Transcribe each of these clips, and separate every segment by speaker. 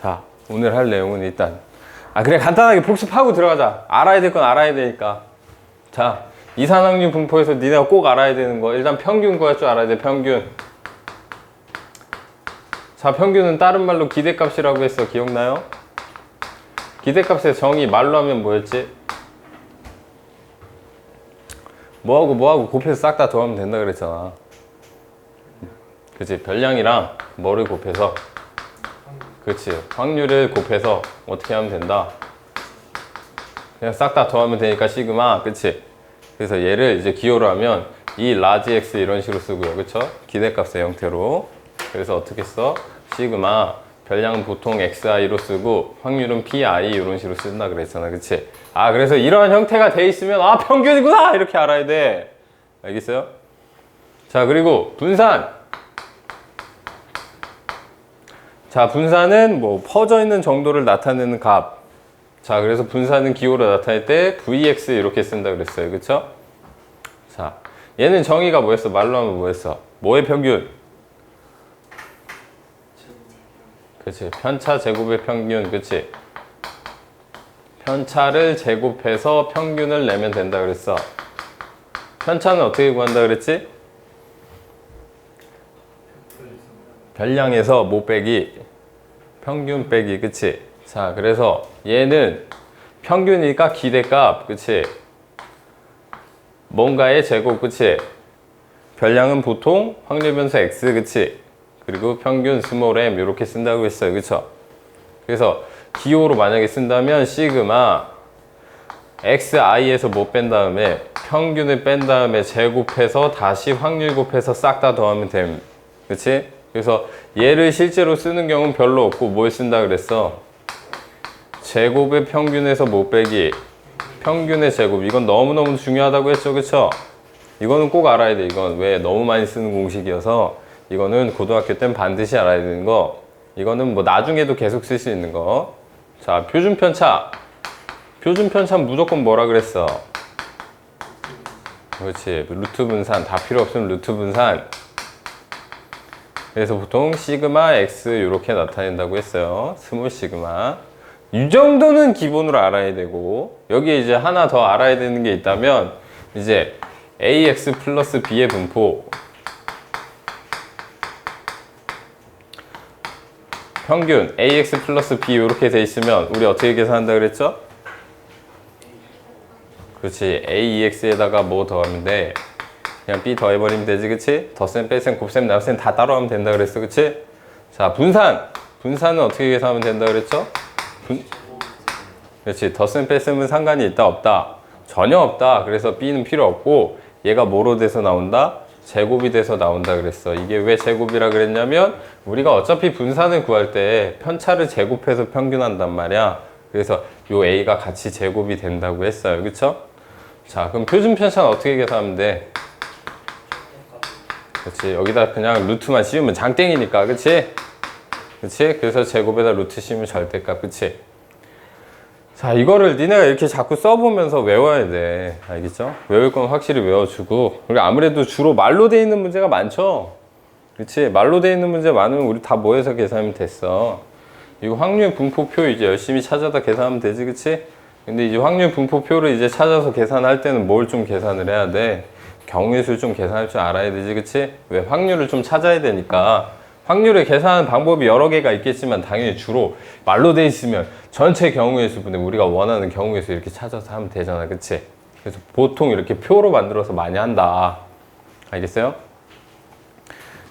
Speaker 1: 자, 오늘 할 내용은 일단 아 그래 간단하게 복습하고 들어가자. 알아야 될 건 알아야 되니까. 자, 이산항류 분포에서 니네가 꼭 알아야 되는 거 일단 평균 구할 줄 알아야 돼. 평균. 자, 평균은 다른 말로 기대값이라고 했어. 기억나요? 기대값의 정의 말로 하면 뭐였지? 뭐하고 뭐하고 곱해서 싹 다 더하면 된다 그랬잖아. 그치 별량이랑 뭐를 곱해서 그치 확률을 곱해서 어떻게 하면 된다? 그냥 싹 다 더하면 되니까 시그마 그치? 그래서 얘를 이제 기호로 하면 이 라지 x 이런 식으로 쓰고요. 그쵸? 기대값의 형태로. 그래서 어떻게 써? 시그마 별량은 보통 xi로 쓰고 확률은 pi 이런 식으로 쓴다 그랬잖아. 그치? 아 그래서 이런 형태가 돼 있으면 아 평균이구나! 이렇게 알아야 돼. 알겠어요? 자 그리고 분산 자, 분산은 뭐 퍼져 있는 정도를 나타내는 값. 자, 그래서 분산은 기호로 나타낼 때 vx 이렇게 쓴다 그랬어요. 그쵸? 자, 얘는 정의가 뭐였어? 말로 하면 뭐였어? 뭐의 평균? 그치. 편차 제곱의 평균. 그치. 편차를 제곱해서 평균을 내면 된다 그랬어. 편차는 어떻게 구한다 그랬지? 별량에서 못 빼기? 평균 빼기 그치? 자 그래서 얘는 평균이니까 기대값 그치? 뭔가의 제곱 그치? 별량은 보통 확률 변수 x 그치? 그리고 평균 스몰 m 이렇게 쓴다고 했어요. 그쵸? 그래서 기호로 만약에 쓴다면 시그마 xi에서 못 뺀 다음에 평균을 뺀 다음에 제곱해서 다시 확률 곱해서 싹 다 더하면 됨. 그치 그래서 얘를 실제로 쓰는 경우는 별로 없고 뭘 쓴다 그랬어? 제곱의 평균에서 못 빼기. 평균의 제곱. 이건 너무너무 중요하다고 했죠. 그쵸? 이거는 꼭 알아야 돼. 이건 왜 너무 많이 쓰는 공식이어서 이거는 고등학교 땐 반드시 알아야 되는 거. 이거는 뭐 나중에도 계속 쓸 수 있는 거자 표준 편차. 표준 편차는 무조건 뭐라 그랬어? 그렇지. 루트 분산. 다 필요 없으면 루트 분산 그래서 보통 시그마 x 이렇게 나타낸다고 했어요. 스몰 시그마. 이 정도는 기본으로 알아야 되고 여기에 이제 하나 더 알아야 되는 게 있다면 이제 ax 플러스 b의 분포 평균 ax 플러스 b 이렇게 돼 있으면 우리 어떻게 계산한다 그랬죠? 그렇지 aex에다가 뭐 더하면 돼? 그냥 B 더해버리면 되지 그치? 덧셈, 뺄셈, 곱셈, 나눗셈 다 따로 하면 된다 그랬어 그치? 자 분산 분산은 어떻게 계산하면 된다 그랬죠? 분... 그렇지 덧셈, 뺄셈은 상관이 있다 없다? 전혀 없다 그래서 B는 필요 없고 얘가 뭐로 돼서 나온다? 제곱이 돼서 나온다 그랬어 이게 왜 제곱이라 그랬냐면 우리가 어차피 분산을 구할 때 편차를 제곱해서 평균한단 말이야 그래서 요 A가 같이 제곱이 된다고 했어요 그쵸? 자 그럼 표준 편차는 어떻게 계산하면 돼? 그렇지 여기다 그냥 루트만 씌우면 장땡이니까 그치? 그치? 그래서 제곱에다 루트 씌우면 절대값 그치? 자 이거를 니네가 이렇게 자꾸 써보면서 외워야 돼 알겠죠? 외울 건 확실히 외워주고 그리고 아무래도 주로 말로 돼 있는 문제가 많죠? 그치? 말로 돼 있는 문제 많으면 우리 다 모여서 계산하면 됐어 이거 확률 분포표 이제 열심히 찾아다 계산하면 되지 그치? 근데 이제 확률 분포표를 이제 찾아서 계산할 때는 뭘 좀 계산을 해야 돼? 경우의 수를 좀 계산할 줄 알아야 되지 그치? 왜 확률을 좀 찾아야 되니까 확률을 계산하는 방법이 여러 개가 있겠지만 당연히 주로 말로 돼 있으면 전체 경우의 수분에 우리가 원하는 경우의 수 이렇게 찾아서 하면 되잖아 그치? 그래서 보통 이렇게 표로 만들어서 많이 한다 알겠어요?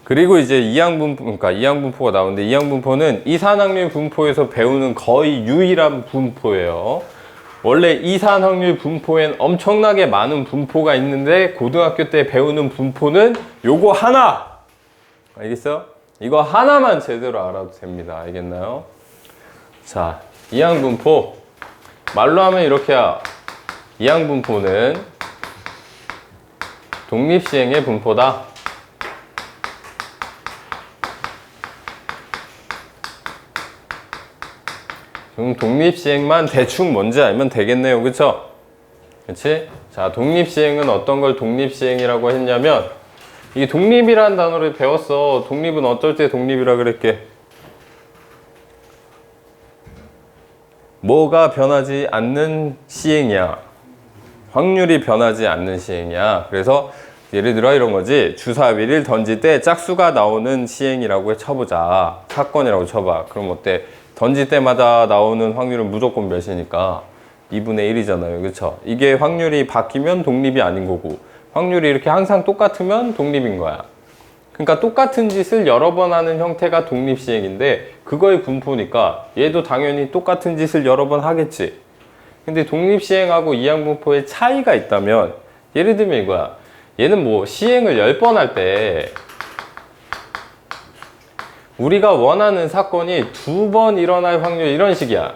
Speaker 1: 그리고 이제 이항분포, 그러니까 이항분포가 나오는데 이항분포는 이산항률 분포에서 배우는 거의 유일한 분포예요. 원래 이산 확률 분포엔 엄청나게 많은 분포가 있는데 고등학교 때 배우는 분포는 요거 하나. 알겠어요? 이거 하나만 제대로 알아도 됩니다. 알겠나요? 자 이항 분포. 말로 하면 이렇게야 이항 분포는 독립시행의 분포다 그럼 독립시행만 대충 뭔지 알면 되겠네요. 그쵸? 그치? 자, 독립시행은 어떤 걸 독립시행이라고 했냐면, 이 독립이라는 단어를 배웠어. 독립은 어떨 때 독립이라 그랬게? 뭐가 변하지 않는 시행이야? 확률이 변하지 않는 시행이야. 그래서 예를 들어 이런 거지. 주사 위를 던질 때 짝수가 나오는 시행이라고 쳐보자. 사건이라고 쳐봐. 그럼 어때? 던질 때마다 나오는 확률은 무조건 몇이니까 2분의 1이잖아요. 그쵸? 이게 확률이 바뀌면 독립이 아닌 거고 확률이 이렇게 항상 똑같으면 독립인 거야. 그러니까 똑같은 짓을 여러 번 하는 형태가 독립 시행인데 그거의 분포니까 얘도 당연히 똑같은 짓을 여러 번 하겠지. 근데 독립 시행하고 이항 분포의 차이가 있다면 예를 들면 이거야. 얘는 뭐 시행을 10번 할 때 우리가 원하는 사건이 두 번 일어날 확률 이런 식이야.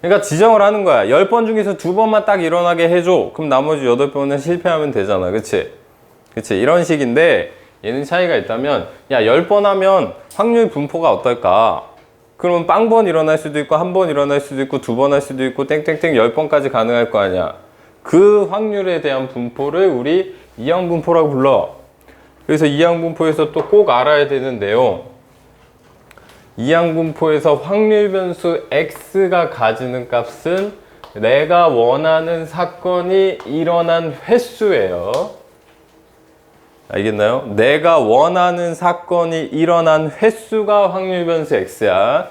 Speaker 1: 그러니까 지정을 하는 거야. 10번 중에서 두 번만 딱 일어나게 해줘. 그럼 나머지 8번은 실패하면 되잖아. 그치? 그치? 이런 식인데 얘는 차이가 있다면 야, 10번 하면 확률 분포가 어떨까? 그러면 빵번 일어날 수도 있고 한 번 일어날 수도 있고 두 번 할 수도 있고 땡땡땡 10번까지 가능할 거 아니야. 그 확률에 대한 분포를 우리 이항 분포라고 불러. 그래서 이항 분포에서 또 꼭 알아야 되는 내용. 이항분포에서 확률 변수 x가 가지는 값은 내가 원하는 사건이 일어난 횟수예요. 알겠나요? 내가 원하는 사건이 일어난 횟수가 확률 변수 x야.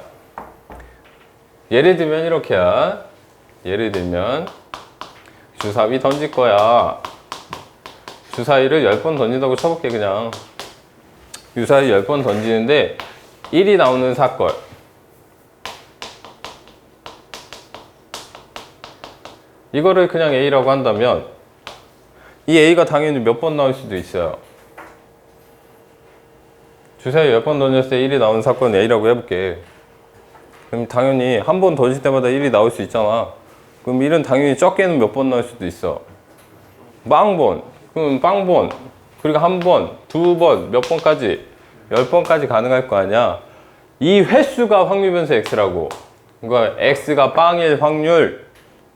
Speaker 1: 예를 들면 이렇게야. 예를 들면 주사위 던질 거야. 주사위를 10번 던진다고 쳐볼게 그냥. 주사위 10번 던지는데 1이 나오는 사건. 이거를 그냥 A라고 한다면 이 A가 당연히 몇 번 나올 수도 있어요. 주사위 10번 던졌을 때 1이 나오는 사건 A라고 해볼게. 그럼 당연히 한 번 던질 때마다 1이 나올 수 있잖아. 그럼 1은 당연히 적게는 몇 번 나올 수도 있어. 빵번. 그럼 빵번. 그리고 한 번, 두 번, 몇 번까지? 10번까지 가능할 거 아니야. 이 횟수가 확률 변수 x라고. 그러니까 x가 빵일 확률,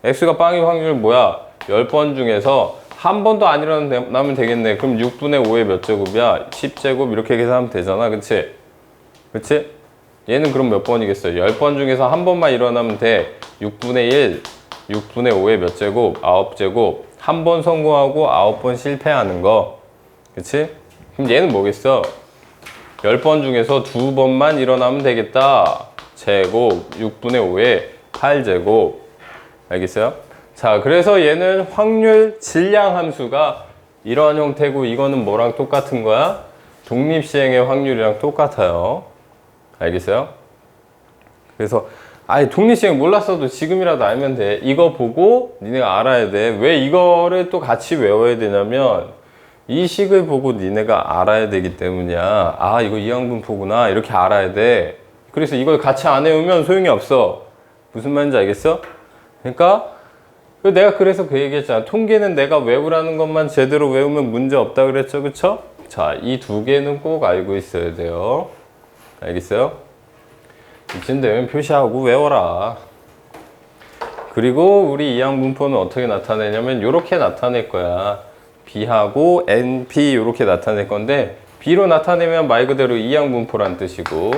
Speaker 1: x가 빵일 확률 뭐야? 10번 중에서 한 번도 안 일어나면 되겠네. 그럼 6분의 5의 몇 제곱이야? 10제곱 이렇게 계산하면 되잖아. 그치? 그치? 얘는 그럼 몇 번이겠어요? 10번 중에서 한 번만 일어나면 돼. 6분의 1, 6분의 5의 몇 제곱? 9제곱. 한 번 성공하고 9번 실패하는 거. 그치? 그럼 얘는 뭐겠어? 10번 중에서 두 번만 일어나면 되겠다. 제곱 6분의 5에 8제곱. 알겠어요? 자, 그래서 얘는 확률 질량 함수가 이러한 형태고 이거는 뭐랑 똑같은 거야? 독립시행의 확률이랑 똑같아요. 알겠어요? 그래서 아예 독립시행 몰랐어도 지금이라도 알면 돼. 이거 보고 니네가 알아야 돼. 왜 이거를 또 같이 외워야 되냐면 이 식을 보고 니네가 알아야 되기 때문이야. 아, 이거 이항분포구나. 이렇게 알아야 돼. 그래서 이걸 같이 안 외우면 소용이 없어. 무슨 말인지 알겠어? 그러니까 내가 그래서 그 얘기했잖아. 통계는 내가 외우라는 것만 제대로 외우면 문제 없다 그랬죠. 그쵸? 자, 이 두 개는 꼭 알고 있어야 돼요. 알겠어요? 이쯤 되면 표시하고 외워라. 그리고 우리 이항분포는 어떻게 나타내냐면 이렇게 나타낼 거야. B하고 NP 이렇게 나타낼 건데 B로 나타내면 말 그대로 이항분포란 뜻이고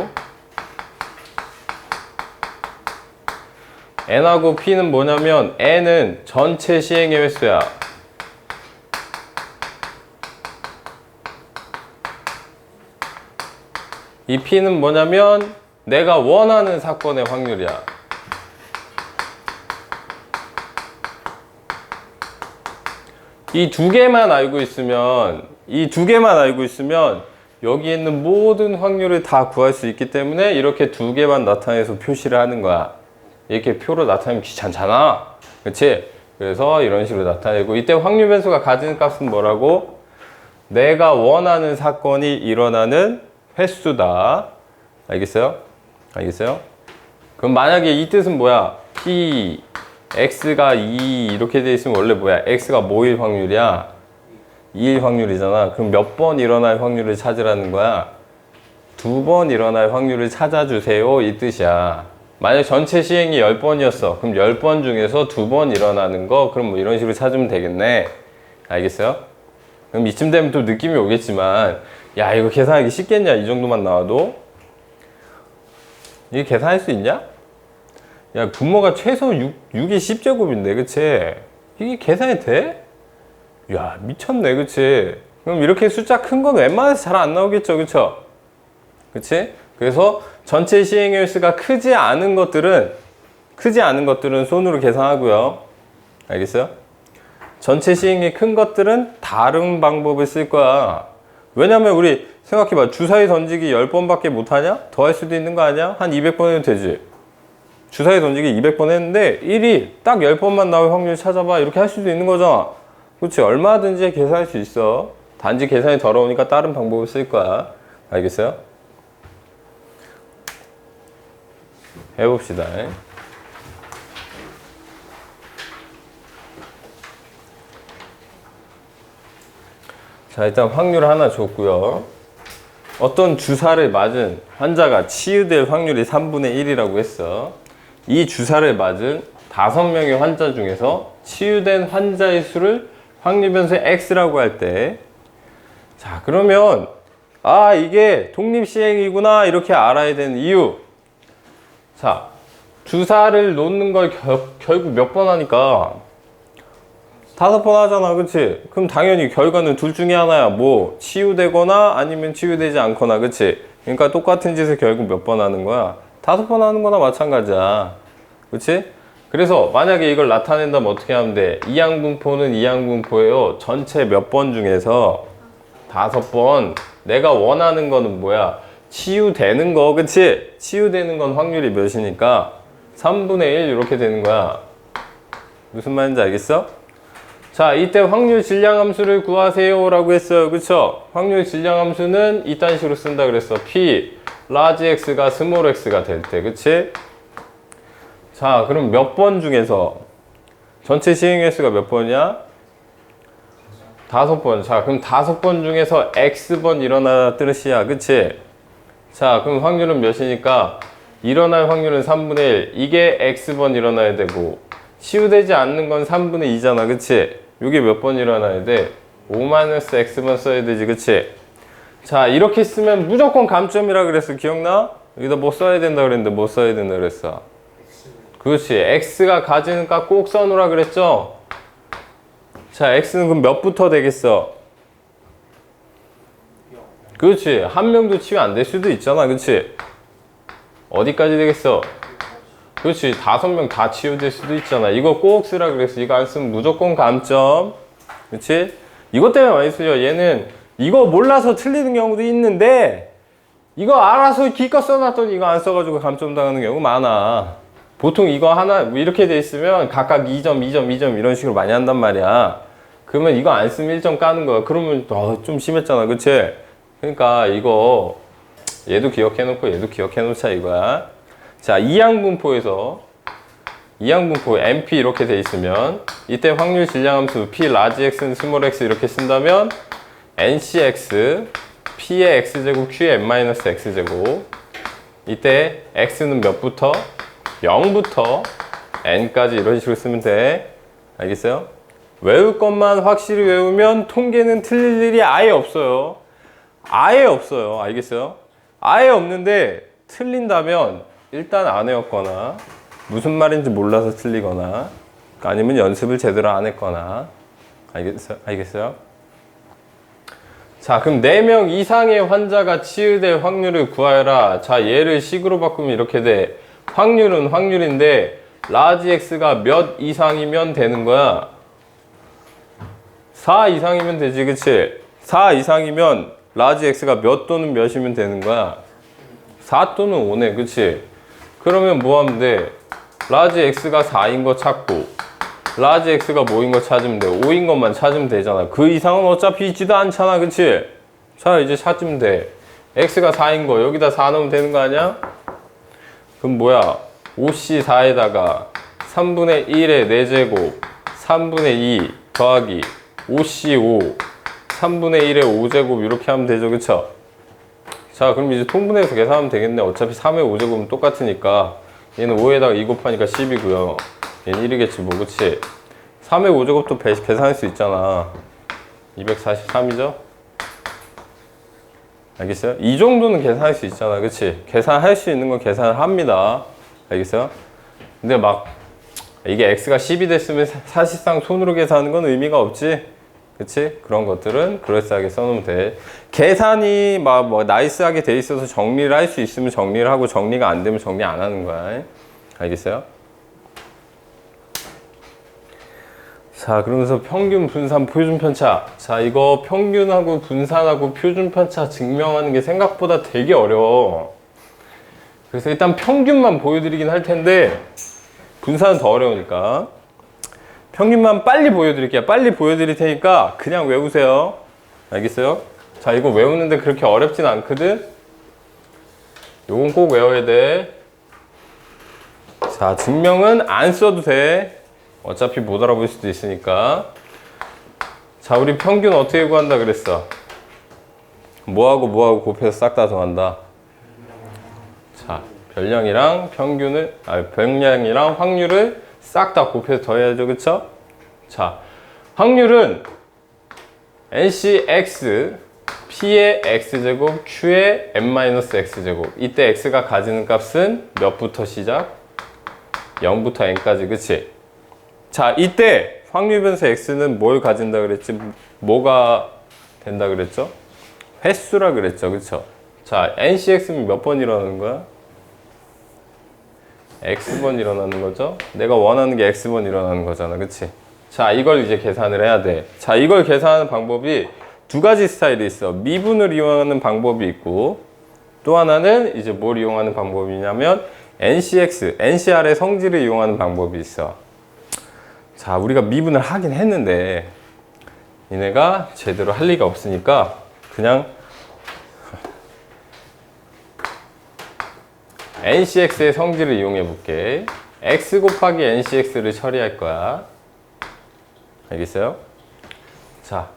Speaker 1: N하고 P는 뭐냐면 N은 전체 시행의 횟수야. 이 P는 뭐냐면 내가 원하는 사건의 확률이야. 이 두 개만 알고 있으면 이 두 개만 알고 있으면 여기 있는 모든 확률을 다 구할 수 있기 때문에 이렇게 두 개만 나타내서 표시를 하는 거야. 이렇게 표로 나타내면 귀찮잖아. 그렇지? 그래서 이런 식으로 나타내고 이때 확률 변수가 가지는 값은 뭐라고? 내가 원하는 사건이 일어나는 횟수다. 알겠어요? 알겠어요? 그럼 만약에 이 뜻은 뭐야? P, X가 2 이렇게 돼 있으면 원래 뭐야? X가 뭐일 확률이야? 2일 확률이잖아. 그럼 몇 번 일어날 확률을 찾으라는 거야? 두 번 일어날 확률을 찾아주세요. 이 뜻이야. 만약 전체 시행이 10번이었어. 그럼 10번 중에서 두 번 일어나는 거, 그럼 뭐 이런 식으로 찾으면 되겠네. 알겠어요? 그럼 이쯤 되면 또 느낌이 오겠지만, 야, 이거 계산하기 쉽겠냐? 이 정도만 나와도? 이게 계산할 수 있냐? 야, 분모가 최소 6, 6이 10제곱인데, 그치? 이게 계산이 돼? 야, 미쳤네, 그치? 그럼 이렇게 숫자 큰 건 웬만해서 잘 안 나오겠죠, 그쵸? 그치? 그래서 전체 시행의 횟수가 크지 않은 것들은, 크지 않은 것들은 손으로 계산하고요. 알겠어요? 전체 시행이 큰 것들은 다른 방법을 쓸 거야. 왜냐면 우리 생각해봐. 주사위 던지기 10번밖에 못하냐? 더 할 수도 있는 거 아니야? 한 200번 해도 되지. 주사위 던지기 200번 했는데 1이 딱 10번만 나올 확률 찾아봐. 이렇게 할 수도 있는 거잖아. 그렇지? 얼마든지 계산할 수 있어. 단지 계산이 더러우니까 다른 방법을 쓸 거야. 알겠어요? 해봅시다. 자, 일단 확률 하나 줬고요. 어떤 주사를 맞은 환자가 치유될 확률이 3분의 1이라고 했어. 이 주사를 맞은 5명의 환자 중에서 치유된 환자의 수를 확률 변수 x라고 할 때, 자, 그러면, 아, 이게 독립시행이구나, 이렇게 알아야 되는 이유. 자, 주사를 놓는 걸 겨- 결국 몇 번 하니까 다섯 번 하잖아, 그치? 그럼 당연히 결과는 둘 중에 하나야. 뭐, 치유되거나 아니면 치유되지 않거나, 그치? 그러니까 똑같은 짓을 결국 몇 번 하는 거야? 다섯 번 하는 거나 마찬가지야. 그치? 그래서 만약에 이걸 나타낸다면 어떻게 하면 돼? 이항분포는 이항분포예요. 전체 몇 번 중에서 다섯 번. 내가 원하는 거는 뭐야? 치유되는 거, 그치? 치유되는 건 확률이 몇이니까 3분의 1 이렇게 되는 거야. 무슨 말인지 알겠어? 자, 이때 확률 질량 함수를 구하세요 라고 했어요. 그쵸? 확률 질량 함수는 이딴 식으로 쓴다 그랬어. P, large x가 small x가 될 때. 그치? 자, 그럼 몇 번 중에서 전체 시행 횟수가 몇 번이야? 다섯 번. 자, 그럼 다섯 번 중에서 x번 일어나 뜻이야. 그치? 자, 그럼 확률은 몇이니까 일어날 확률은 3분의 1. 이게 x번 일어나야 되고 치유되지 않는 건 3분의 2잖아. 그치? 이게 몇 번 일어나야 돼? 5-x번 써야 되지. 그치? 자, 이렇게 쓰면 무조건 감점이라 그랬어. 기억나? 여기다 뭐 써야 된다 그랬는데 뭐 써야 된다 그랬어. 그렇지. x가 가지는 값 꼭 써놓으라 그랬죠? 자, x는 그럼 몇부터 되겠어? 그렇지. 한 명도 치유 안될 수도 있잖아. 그렇지? 어디까지 되겠어? 그렇지. 다섯 명 다 치유될 수도 있잖아. 이거 꼭 쓰라 그랬어. 이거 안 쓰면 무조건 감점. 그렇지? 이것 때문에 많이 쓰죠. 얘는 이거 몰라서 틀리는 경우도 있는데 이거 알아서 기껏 써놨더니 이거 안 써가지고 감점 당하는 경우 많아. 보통 이거 하나 뭐 이렇게 돼 있으면 각각 2점, 2점, 2점 이런 식으로 많이 한단 말이야. 그러면 이거 안 쓰면 1점 까는 거야. 그러면 어, 좀 심했잖아. 그치? 그러니까 이거 얘도 기억해 놓고 얘도 기억해 놓자 이거야. 자, 이항분포에서 이항분포 MP 이렇게 돼 있으면 이때 확률 질량함수 P large x는 small x 이렇게 쓴다면 NCX P의 x제곱 Q의 n-x제곱 이때 x는 몇부터? 0부터 n까지 이런 식으로 쓰면 돼. 알겠어요? 외울 것만 확실히 외우면 통계는 틀릴 일이 아예 없어요. 아예 없어요. 알겠어요? 아예 없는데 틀린다면 일단 안 외웠거나 무슨 말인지 몰라서 틀리거나 아니면 연습을 제대로 안 했거나 알겠어요? 알겠어요? 자, 그럼 4명 이상의 환자가 치유될 확률을 구하여라. 자, 얘를 식으로 바꾸면 이렇게 돼. 확률은 확률인데 라지 x가 몇 이상이면 되는 거야? 4 이상이면 되지, 그치? 4 이상이면 라지 x가 몇 또는 몇이면 되는 거야? 4 또는 5네, 그치? 그러면 뭐 하면 돼? 라지 x가 4인 거 찾고 라지 x가 뭐인 거 찾으면 돼. 5인 것만 찾으면 되잖아. 그 이상은 어차피 있지도 않잖아, 그치? 자, 이제 찾으면 돼. x가 4인 거 여기다 4 넣으면 되는 거 아니야? 그럼 뭐야? 5c 4에다가 3분의 1의 4제곱 3분의 2 더하기 5c 5 3분의 1의 5제곱 이렇게 하면 되죠 그쵸? 자 그럼 이제 통분해서 계산하면 되겠네 어차피 3의 5제곱은 똑같으니까 얘는 5에다가 2 곱하니까 10이고요 얘는 1이겠지 뭐 그치? 3의 5제곱도 계산할 수 있잖아 243이죠? 알겠어요? 이 정도는 계산할 수 있잖아. 그치? 계산할 수 있는 건 계산을 합니다. 알겠어요? 근데 막 이게 x가 10이 됐으면 사- 사실상 손으로 계산하는 건 의미가 없지. 그치? 그런 것들은 그럴싸하게 써놓으면 돼. 계산이 막 뭐 나이스하게 돼 있어서 정리를 할 수 있으면 정리를 하고 정리가 안 되면 정리 안 하는 거야. 알겠어요? 자, 그러면서 평균, 분산, 표준 편차. 자, 이거 평균하고 분산하고 표준 편차 증명하는 게 생각보다 되게 어려워. 그래서 일단 평균만 보여드리긴 할 텐데, 분산은 더 어려우니까. 평균만 빨리 보여드릴게요. 빨리 보여드릴 테니까 그냥 외우세요. 알겠어요? 자, 이거 외우는데 그렇게 어렵진 않거든? 요건 꼭 외워야 돼. 자, 증명은 안 써도 돼. 어차피 못 알아볼 수도 있으니까. 자, 우리 평균 어떻게 구한다 그랬어? 뭐하고 뭐하고 곱해서 싹 다 더한다. 자, 별량이랑 평균을, 아, 별량이랑 확률을 싹 다 곱해서 더해야죠. 그쵸? 자, 확률은 NCX, P의 X제곱, Q의 N-X제곱. 이때 X가 가지는 값은 몇부터 시작? 0부터 n까지 그치? 자 이때 확률 변수 x는 뭘 가진다 그랬지? 뭐가 된다 그랬죠? 횟수라 그랬죠 그쵸? 자 ncx는 몇 번 일어나는 거야? X번 일어나는 거죠? 내가 원하는 게 x번 일어나는 거잖아 그치? 자 이걸 이제 계산을 해야 돼 자 이걸 계산하는 방법이 두 가지 스타일이 있어 미분을 이용하는 방법이 있고 또 하나는 이제 뭘 이용하는 방법이냐면 NCX, NCR의 성질을 이용하는 방법이 있어. 자, 우리가 미분을 하긴 했는데 얘네가 제대로 할 리가 없으니까 그냥 NCX의 성질을 이용해 볼게. X 곱하기 NCX를 처리할 거야. 알겠어요? 자,